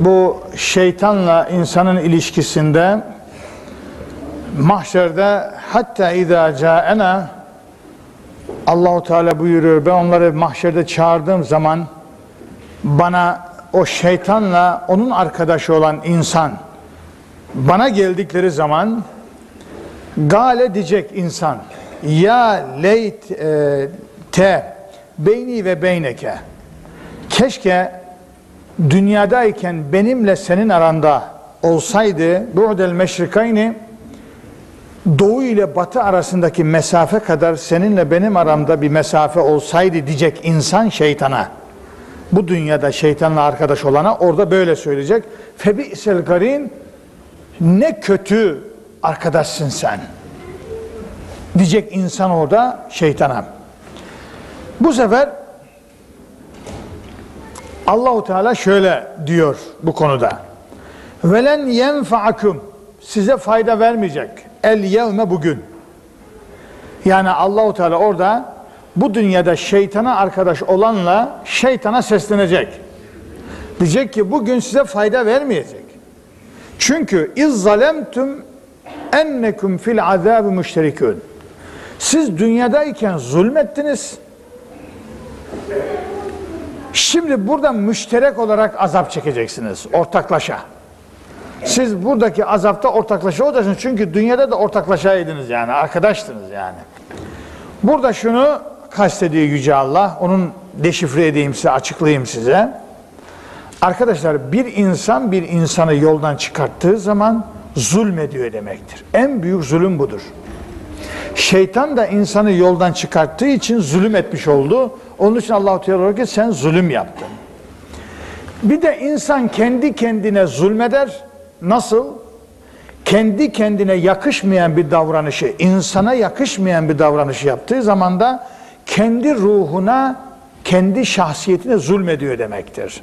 bu şeytanla insanın ilişkisinde mahşerde hatta izâ câena Allahu Teala buyuruyor. Ben onları mahşerde çağırdığım zaman bana o şeytanla onun arkadaşı olan insan bana geldikleri zaman gale diyecek insan ya leyt e, te beyni ve beyneke keşke dünyadayken benimle senin aranda olsaydı bu'del meşrikayni doğu ile batı arasındaki mesafe kadar seninle benim aramda bir mesafe olsaydı diyecek insan şeytana. Bu dünyada şeytanla arkadaş olana orada böyle söyleyecek. Febi'sel garin ne kötü arkadaşsın sen. Diyecek insan orada şeytana. Bu sefer Allahu Teala şöyle diyor bu konuda. Velen yenfa'akum size fayda vermeyecek. El yevme bugün. Yani Allahu Teala orada bu dünyada şeytana arkadaş olanla şeytana seslenecek. Diyecek ki bugün size fayda vermeyecek. Çünkü iz zalemtum ennekum fil azab müşterikun. Siz dünyadayken zulmettiniz. Şimdi burada müşterek olarak azap çekeceksiniz. Ortaklaşa. Siz buradaki azapta ortaklaşa olacaksınız. Çünkü dünyada da ortaklaşaydınız yani. Arkadaştınız yani. Burada şunu kastediyor Yüce Allah. Onun deşifre edeyim size, açıklayayım size. Arkadaşlar bir insan bir insanı yoldan çıkarttığı zaman zulmediyor demektir. En büyük zulüm budur. Şeytan da insanı yoldan çıkarttığı için zulüm etmiş oldu. Onun için Allah-u Teala diyor ki sen zulüm yaptın. Bir de insan kendi kendine zulmeder. Nasıl? Kendi kendine yakışmayan bir davranışı, insana yakışmayan bir davranışı yaptığı zaman da kendi ruhuna, kendi şahsiyetine zulmediyor demektir.